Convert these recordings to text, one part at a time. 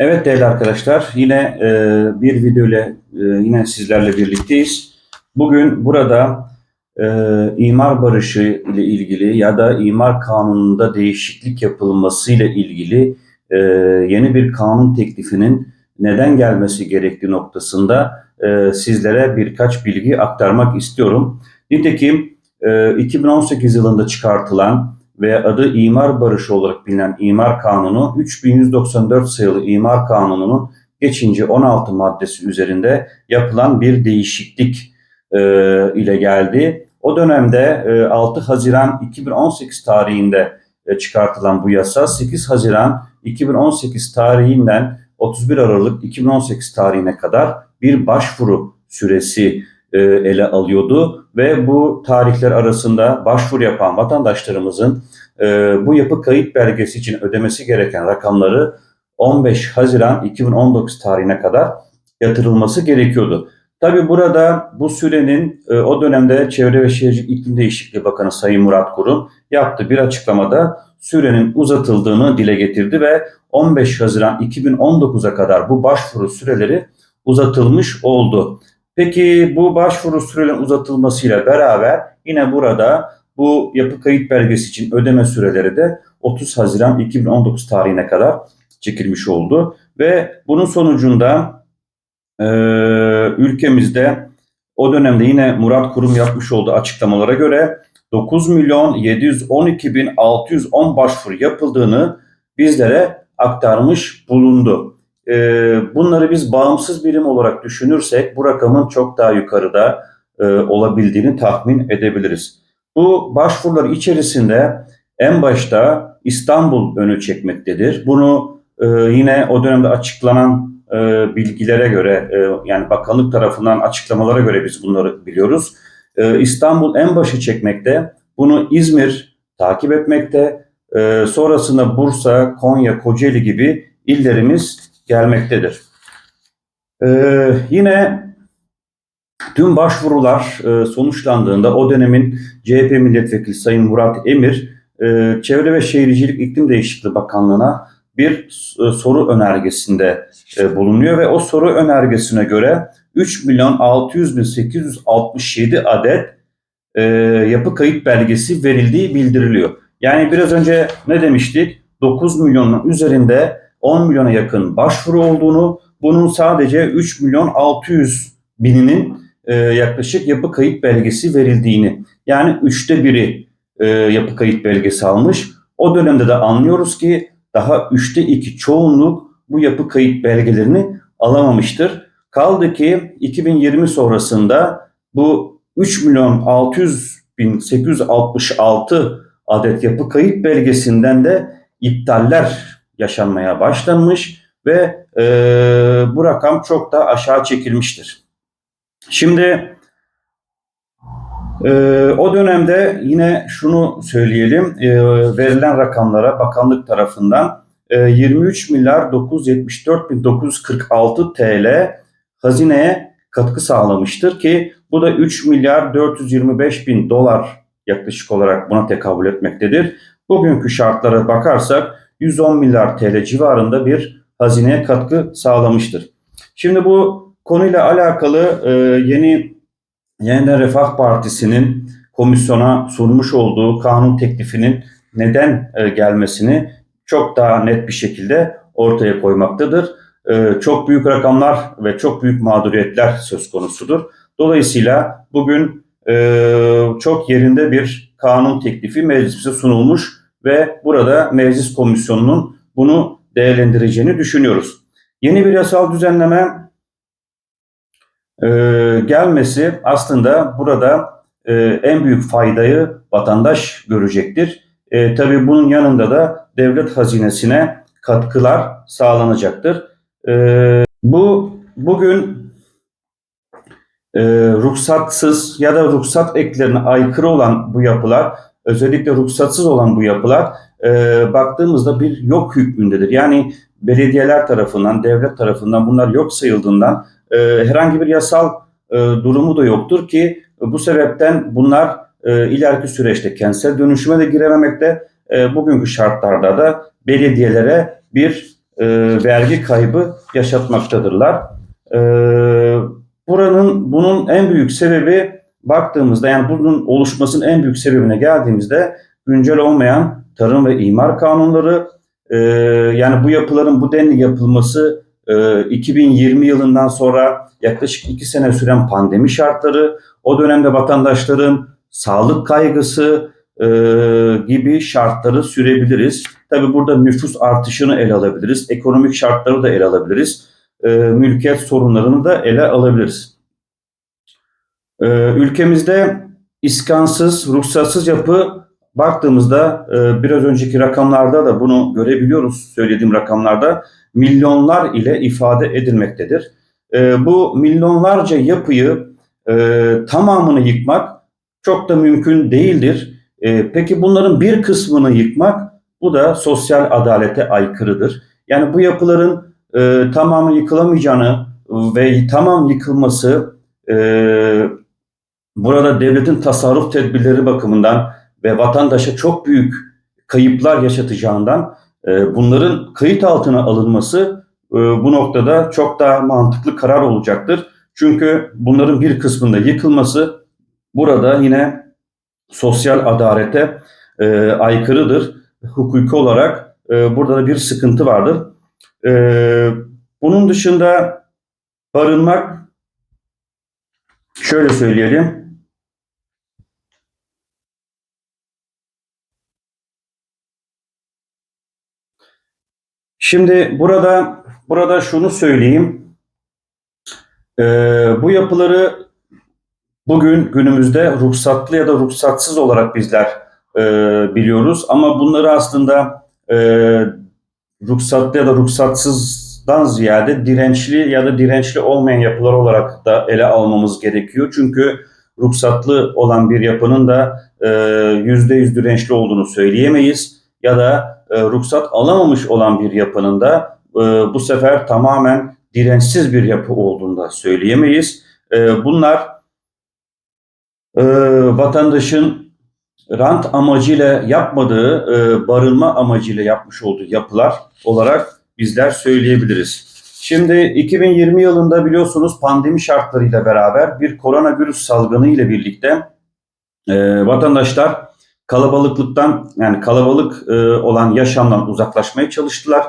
Evet değerli arkadaşlar yine e, bir video ile e, yine sizlerle birlikteyiz. Bugün burada e, imar barışı ile ilgili ya da imar kanununda değişiklik yapılması ile ilgili e, yeni bir kanun teklifinin neden gelmesi gerektiği noktasında e, sizlere birkaç bilgi aktarmak istiyorum. Nitekim e, 2018 yılında çıkartılan ve adı İmar Barışı olarak bilinen İmar Kanunu 3194 sayılı İmar Kanunu'nun geçince 16 maddesi üzerinde yapılan bir değişiklik e, ile geldi. O dönemde e, 6 Haziran 2018 tarihinde e, çıkartılan bu yasa 8 Haziran 2018 tarihinden 31 Aralık 2018 tarihine kadar bir başvuru süresi e, ele alıyordu ve bu tarihler arasında başvuru yapan vatandaşlarımızın e, bu yapı kayıt belgesi için ödemesi gereken rakamları 15 Haziran 2019 tarihine kadar yatırılması gerekiyordu. Tabi burada bu sürenin e, o dönemde Çevre ve Şehircilik İklim Değişikliği Bakanı Sayın Murat Kurum yaptığı bir açıklamada sürenin uzatıldığını dile getirdi ve 15 Haziran 2019'a kadar bu başvuru süreleri uzatılmış oldu. Peki bu başvuru sürelerinin uzatılmasıyla beraber yine burada bu yapı kayıt belgesi için ödeme süreleri de 30 Haziran 2019 tarihine kadar çekilmiş oldu. Ve bunun sonucunda e, ülkemizde o dönemde yine Murat Kurum yapmış olduğu açıklamalara göre 9 milyon 712 bin 610 başvuru yapıldığını bizlere aktarmış bulundu. Ee, bunları biz bağımsız birim olarak düşünürsek bu rakamın çok daha yukarıda e, olabildiğini tahmin edebiliriz. Bu başvurular içerisinde en başta İstanbul önü çekmektedir. Bunu e, yine o dönemde açıklanan e, bilgilere göre yani bakanlık tarafından açıklamalara göre biz bunları biliyoruz. İstanbul en başı çekmekte. Bunu İzmir takip etmekte. Sonrasında Bursa, Konya, Kocaeli gibi illerimiz gelmektedir. Ee, yine tüm başvurular e, sonuçlandığında o dönemin CHP milletvekili Sayın Murat Emir e, Çevre ve Şehircilik İklim Değişikliği Bakanlığı'na bir e, soru önergesinde e, bulunuyor ve o soru önergesine göre 3 milyon 600 bin 867 adet e, yapı kayıt belgesi verildiği bildiriliyor. Yani biraz önce ne demiştik? 9 milyonun üzerinde 10 milyona yakın başvuru olduğunu, bunun sadece 3 milyon 600 bininin e, yaklaşık yapı kayıt belgesi verildiğini, yani üçte biri e, yapı kayıt belgesi almış. O dönemde de anlıyoruz ki daha üçte iki çoğunluk bu yapı kayıt belgelerini alamamıştır. Kaldı ki 2020 sonrasında bu 3 milyon 600 bin 866 adet yapı kayıt belgesinden de iptaller yaşanmaya başlanmış ve e, bu rakam çok da aşağı çekilmiştir. Şimdi e, o dönemde yine şunu söyleyelim, e, verilen rakamlara bakanlık tarafından e, 23 milyar 974 bin 946 TL hazineye katkı sağlamıştır ki bu da 3 milyar 425 bin dolar yaklaşık olarak buna tekabül etmektedir. Bugünkü şartlara bakarsak 110 milyar TL civarında bir hazineye katkı sağlamıştır. Şimdi bu konuyla alakalı e, yeni Yeniden Refah Partisi'nin komisyona sunmuş olduğu kanun teklifinin neden e, gelmesini çok daha net bir şekilde ortaya koymaktadır. E, çok büyük rakamlar ve çok büyük mağduriyetler söz konusudur. Dolayısıyla bugün e, çok yerinde bir kanun teklifi meclise sunulmuş ve burada meclis komisyonunun bunu değerlendireceğini düşünüyoruz. Yeni bir yasal düzenleme e, gelmesi aslında burada e, en büyük faydayı vatandaş görecektir. E, tabii bunun yanında da devlet hazinesine katkılar sağlanacaktır. E, bu bugün e, ruhsatsız ya da ruhsat eklerine aykırı olan bu yapılar özellikle ruhsatsız olan bu yapılar e, baktığımızda bir yok hükmündedir. Yani belediyeler tarafından, devlet tarafından bunlar yok sayıldığından e, herhangi bir yasal e, durumu da yoktur ki bu sebepten bunlar e, ileriki süreçte kentsel dönüşüme de girememekte. E, bugünkü şartlarda da belediyelere bir e, vergi kaybı yaşatmaktadırlar. E, buranın bunun en büyük sebebi baktığımızda yani bunun oluşmasının en büyük sebebine geldiğimizde güncel olmayan tarım ve imar kanunları e, yani bu yapıların bu denli yapılması e, 2020 yılından sonra yaklaşık iki sene süren pandemi şartları o dönemde vatandaşların sağlık kaygısı e, gibi şartları sürebiliriz. Tabi burada nüfus artışını ele alabiliriz. Ekonomik şartları da ele alabiliriz. E, mülkiyet sorunlarını da ele alabiliriz. E, ülkemizde iskansız, ruhsatsız yapı baktığımızda e, biraz önceki rakamlarda da bunu görebiliyoruz söylediğim rakamlarda milyonlar ile ifade edilmektedir. E, bu milyonlarca yapıyı e, tamamını yıkmak çok da mümkün değildir. E, peki bunların bir kısmını yıkmak bu da sosyal adalete aykırıdır. Yani bu yapıların e, tamamı yıkılamayacağını ve tamam yıkılması burada devletin tasarruf tedbirleri bakımından ve vatandaşa çok büyük kayıplar yaşatacağından e, bunların kayıt altına alınması e, bu noktada çok daha mantıklı karar olacaktır. Çünkü bunların bir kısmında yıkılması burada yine sosyal adalete e, aykırıdır. Hukuki olarak e, burada da bir sıkıntı vardır. E, bunun dışında barınmak şöyle söyleyelim. Şimdi burada burada şunu söyleyeyim. Ee, bu yapıları bugün günümüzde ruhsatlı ya da ruhsatsız olarak bizler e, biliyoruz. Ama bunları aslında e, ruhsatlı ya da ruhsatsızdan ziyade dirençli ya da dirençli olmayan yapılar olarak da ele almamız gerekiyor. Çünkü ruhsatlı olan bir yapının da e, yüzde yüz dirençli olduğunu söyleyemeyiz. Ya da e, ruhsat alamamış olan bir yapının da e, bu sefer tamamen dirençsiz bir yapı olduğunu da söyleyemeyiz. E, bunlar e, vatandaşın rant amacıyla yapmadığı, barınma amacıyla yapmış olduğu yapılar olarak bizler söyleyebiliriz. Şimdi 2020 yılında biliyorsunuz pandemi şartlarıyla beraber bir koronavirüs salgını ile birlikte e, vatandaşlar kalabalıklıktan yani kalabalık e, olan yaşamdan uzaklaşmaya çalıştılar.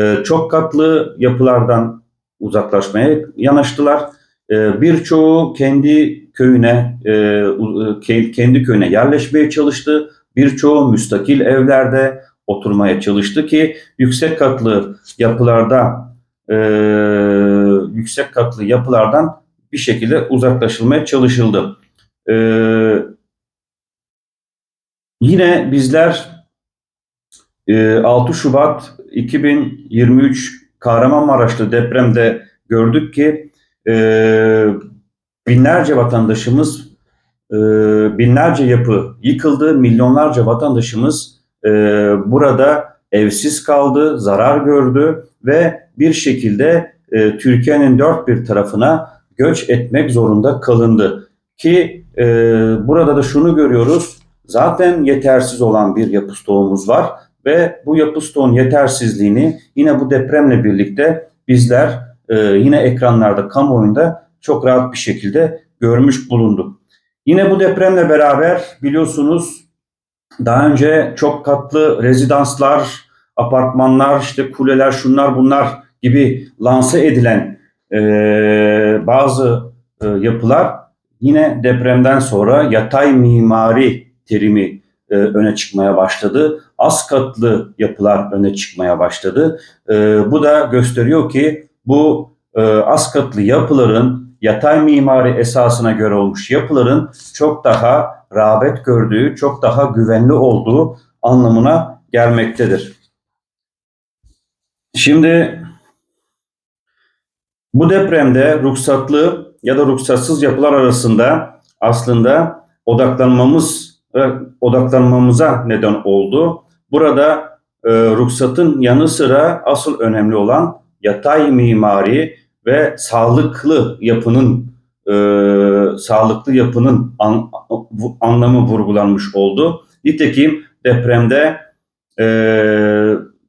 E, çok katlı yapılardan uzaklaşmaya yanaştılar. E, birçoğu kendi köyüne e, kendi köyüne yerleşmeye çalıştı. Birçoğu müstakil evlerde oturmaya çalıştı ki yüksek katlı yapılarda e, yüksek katlı yapılardan bir şekilde uzaklaşılmaya çalışıldı. E, Yine bizler 6 e, Şubat 2023 Kahramanmaraş'ta depremde gördük ki e, binlerce vatandaşımız e, binlerce yapı yıkıldı, milyonlarca vatandaşımız burada evsiz kaldı, zarar gördü ve bir şekilde Türkiye'nin dört bir tarafına göç etmek zorunda kalındı. Ki burada da şunu görüyoruz, zaten yetersiz olan bir yapı stoğumuz var ve bu yapı stoğun yetersizliğini yine bu depremle birlikte bizler e, yine ekranlarda, kamuoyunda çok rahat bir şekilde görmüş bulunduk. Yine bu depremle beraber biliyorsunuz daha önce çok katlı rezidanslar, apartmanlar, işte kuleler, şunlar bunlar gibi lanse edilen e, bazı e, yapılar yine depremden sonra yatay mimari terimi e, öne çıkmaya başladı. Az katlı yapılar öne çıkmaya başladı. E, bu da gösteriyor ki bu e, az katlı yapıların yatay mimari esasına göre olmuş yapıların çok daha rağbet gördüğü, çok daha güvenli olduğu anlamına gelmektedir. Şimdi bu depremde ruhsatlı ya da ruhsatsız yapılar arasında aslında odaklanmamız odaklanmamıza neden oldu. Burada e, ruhsatın yanı sıra asıl önemli olan yatay mimari ve sağlıklı yapının e, sağlıklı yapının an, anlamı vurgulanmış oldu. Nitekim depremde e,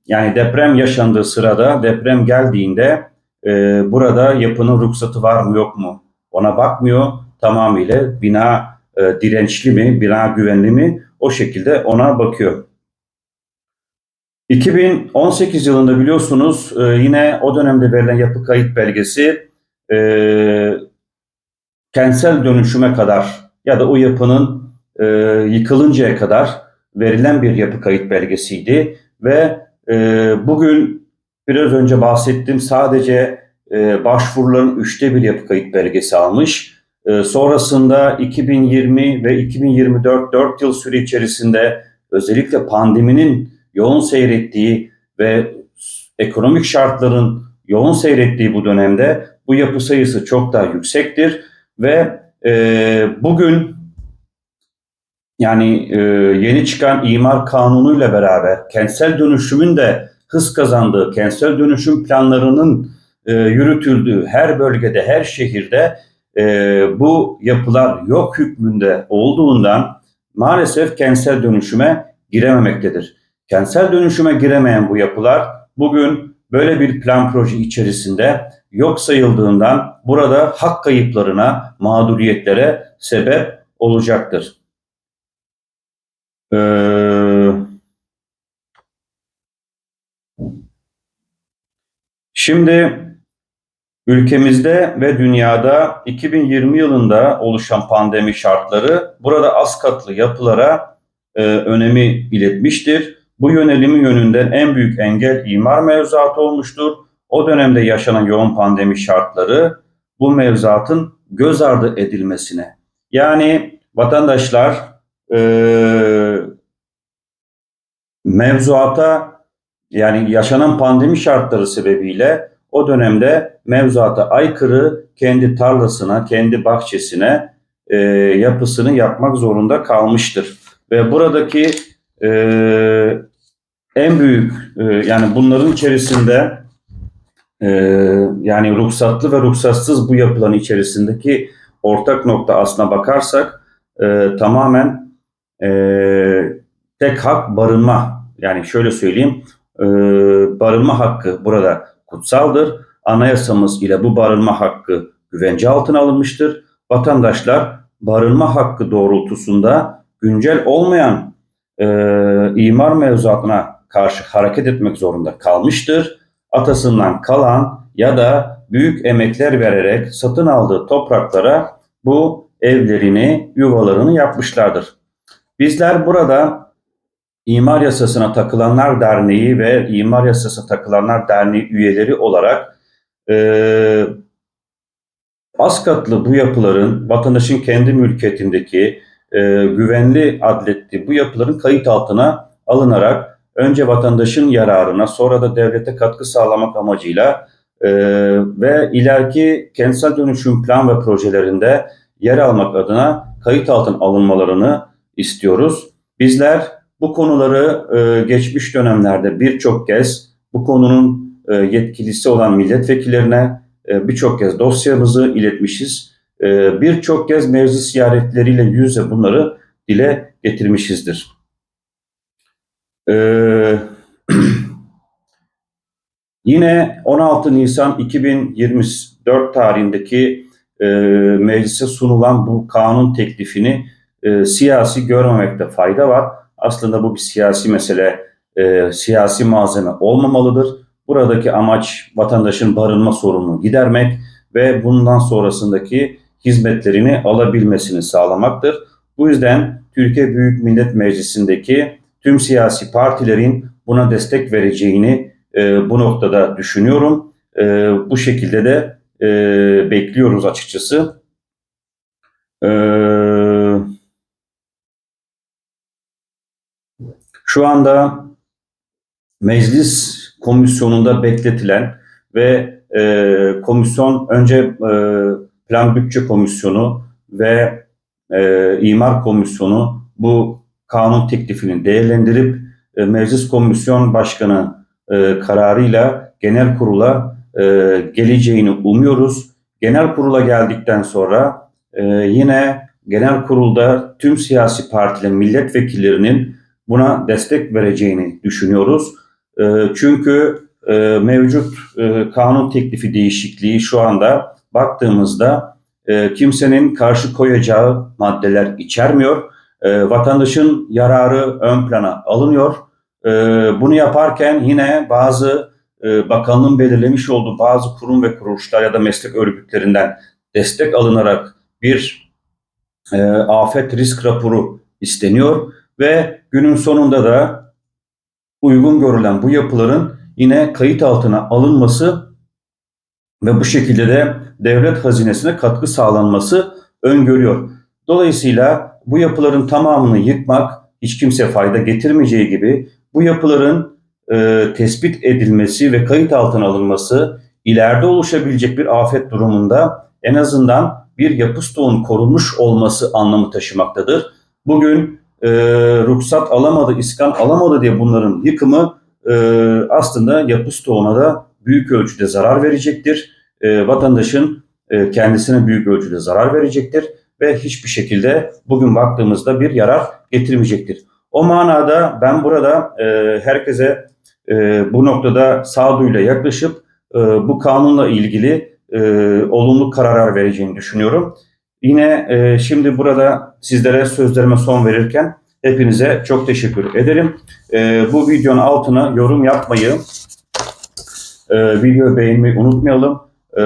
yani deprem yaşandığı sırada deprem geldiğinde e, burada yapının ruhsatı var mı yok mu ona bakmıyor. Tamamıyla bina e, dirençli mi, bina güvenli mi o şekilde ona bakıyor. 2018 yılında biliyorsunuz e, yine o dönemde verilen yapı kayıt belgesi e, kentsel dönüşüme kadar ya da o yapının e, yıkılıncaya kadar verilen bir yapı kayıt belgesiydi ve e, bugün biraz önce bahsettim sadece e, başvuruların üçte bir yapı kayıt belgesi almış. E, sonrasında 2020 ve 2024 4 yıl süre içerisinde özellikle pandeminin yoğun seyrettiği ve ekonomik şartların yoğun seyrettiği bu dönemde bu yapı sayısı çok daha yüksektir. Ve e, bugün yani e, yeni çıkan imar kanunuyla beraber kentsel dönüşümün de hız kazandığı, kentsel dönüşüm planlarının e, yürütüldüğü her bölgede, her şehirde e, bu yapılar yok hükmünde olduğundan maalesef kentsel dönüşüme girememektedir. Kentsel dönüşüme giremeyen bu yapılar bugün böyle bir plan proje içerisinde yok sayıldığından burada hak kayıplarına, mağduriyetlere sebep olacaktır. Ee, şimdi ülkemizde ve dünyada 2020 yılında oluşan pandemi şartları burada az katlı yapılara e, önemi iletmiştir. Bu yönelimi yönünden en büyük engel imar mevzuatı olmuştur. O dönemde yaşanan yoğun pandemi şartları bu mevzuatın göz ardı edilmesine. Yani vatandaşlar e, mevzuata yani yaşanan pandemi şartları sebebiyle o dönemde mevzuata aykırı kendi tarlasına, kendi bahçesine e, yapısını yapmak zorunda kalmıştır. Ve buradaki e, en büyük e, yani bunların içerisinde e, yani ruhsatlı ve ruhsatsız bu yapıların içerisindeki ortak nokta aslına bakarsak e, tamamen e, tek hak barınma yani şöyle söyleyeyim e, barınma hakkı burada kutsaldır. Anayasamız ile bu barınma hakkı güvence altına alınmıştır. Vatandaşlar barınma hakkı doğrultusunda güncel olmayan e, imar mevzuatına karşı hareket etmek zorunda kalmıştır. Atasından kalan ya da büyük emekler vererek satın aldığı topraklara bu evlerini, yuvalarını yapmışlardır. Bizler burada İmar Yasasına Takılanlar Derneği ve İmar Yasasına Takılanlar Derneği üyeleri olarak e, az katlı bu yapıların vatandaşın kendi mülkiyetindeki e, güvenli adletli bu yapıların kayıt altına alınarak önce vatandaşın yararına sonra da devlete katkı sağlamak amacıyla e, ve ileriki kentsel dönüşüm plan ve projelerinde yer almak adına kayıt altına alınmalarını istiyoruz. Bizler bu konuları e, geçmiş dönemlerde birçok kez bu konunun e, yetkilisi olan milletvekillerine e, birçok kez dosyamızı iletmişiz. E, birçok kez meclis ziyaretleriyle yüze bunları dile getirmişizdir. Ee, yine 16 Nisan 2024 tarihindeki e, meclise sunulan bu kanun teklifini e, siyasi görmemekte fayda var. Aslında bu bir siyasi mesele, e, siyasi malzeme olmamalıdır. Buradaki amaç vatandaşın barınma sorununu gidermek ve bundan sonrasındaki hizmetlerini alabilmesini sağlamaktır. Bu yüzden Türkiye Büyük Millet Meclisi'ndeki tüm siyasi partilerin buna destek vereceğini e, bu noktada düşünüyorum. E, bu şekilde de e, bekliyoruz açıkçası. E, şu anda meclis komisyonunda bekletilen ve e, komisyon önce e, plan bütçe komisyonu ve e, imar komisyonu bu kanun teklifini değerlendirip e, meclis komisyon başkanı e, kararıyla genel kurula e, geleceğini umuyoruz. Genel kurula geldikten sonra e, yine genel kurulda tüm siyasi partilerin milletvekillerinin buna destek vereceğini düşünüyoruz. E, çünkü e, mevcut e, kanun teklifi değişikliği şu anda baktığımızda e, kimsenin karşı koyacağı maddeler içermiyor. Vatandaşın yararı ön plana alınıyor. Bunu yaparken yine bazı bakanlığın belirlemiş olduğu bazı kurum ve kuruluşlar ya da meslek örgütlerinden destek alınarak bir afet risk raporu isteniyor ve günün sonunda da uygun görülen bu yapıların yine kayıt altına alınması ve bu şekilde de devlet hazinesine katkı sağlanması öngörüyor. Dolayısıyla bu yapıların tamamını yıkmak hiç kimse fayda getirmeyeceği gibi bu yapıların e, tespit edilmesi ve kayıt altına alınması ileride oluşabilecek bir afet durumunda en azından bir yapı stoğun korunmuş olması anlamı taşımaktadır. Bugün e, ruhsat alamadı, iskan alamadı diye bunların yıkımı e, aslında yapı stoğuna da büyük ölçüde zarar verecektir. E, vatandaşın e, kendisine büyük ölçüde zarar verecektir ve hiçbir şekilde bugün baktığımızda bir yarar getirmeyecektir. O manada ben burada e, herkese e, bu noktada sağduyuyla yaklaşıp e, bu kanunla ilgili e, olumlu kararlar vereceğini düşünüyorum. Yine e, şimdi burada sizlere sözlerime son verirken hepinize çok teşekkür ederim. E, bu videonun altına yorum yapmayı, e, video beğenmeyi unutmayalım. E,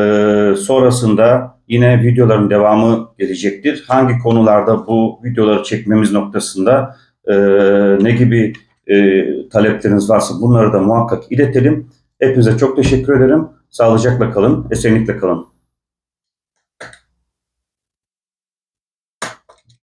sonrasında yine videoların devamı gelecektir. Hangi konularda bu videoları çekmemiz noktasında e, ne gibi e, talepleriniz varsa bunları da muhakkak iletelim. Hepinize çok teşekkür ederim. Sağlıcakla kalın, esenlikle kalın.